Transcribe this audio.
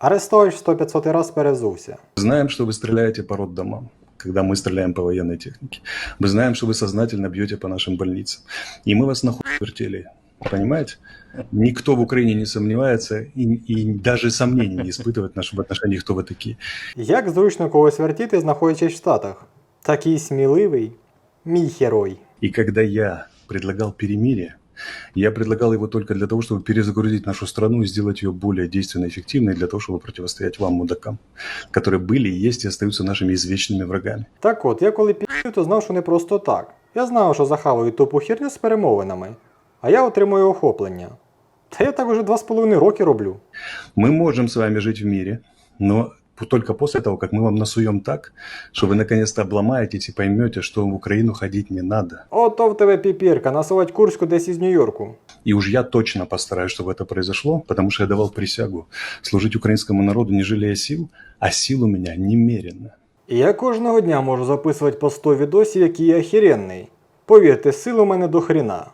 Арестович 100-500 раз перезувся. Знаем, что вы стреляете по роддомам, когда мы стреляем по военной технике. Мы знаем, что вы сознательно бьете по нашим больницам. И мы вас нахуй вертели. Понимаете? Никто в Украине не сомневается и, и даже сомнений не испытывает в нашем в отношении, кто вы такие. Як зручно когось вертіти, знаходячись в Штатах. Такий сміливий. Мій герой. И когда я предлагал перемирие, я предлагал его только для того, чтобы перезагрузить нашу страну и сделать ее более действенной и эффективной, для того, чтобы противостоять вам, мудакам, которые были, и есть и остаются нашими извечными врагами. Так от, я коли пів, то знав, що не просто так. Я знав, що захаваю тупу херню з перемовинами, а я отримую охоплення. Та я так уже два з половиною роки роблю. Мы можем с вами жить в мире, но только после того, как мы вам насуем так, что вы наконец-то обломаетесь и поймете, что в Украину ходить не надо. Ото в тебе піпірка, насувати Курську десь із Нью-Йорку. И уж я точно постараюсь, чтобы это произошло, потому что я давал присягу служить украинскому народу, не жалея сил, а сил у меня немерено. І я кожного дня можу записувати по 100 відосів, який я охеренний. Повірте, сил у мене до хріна.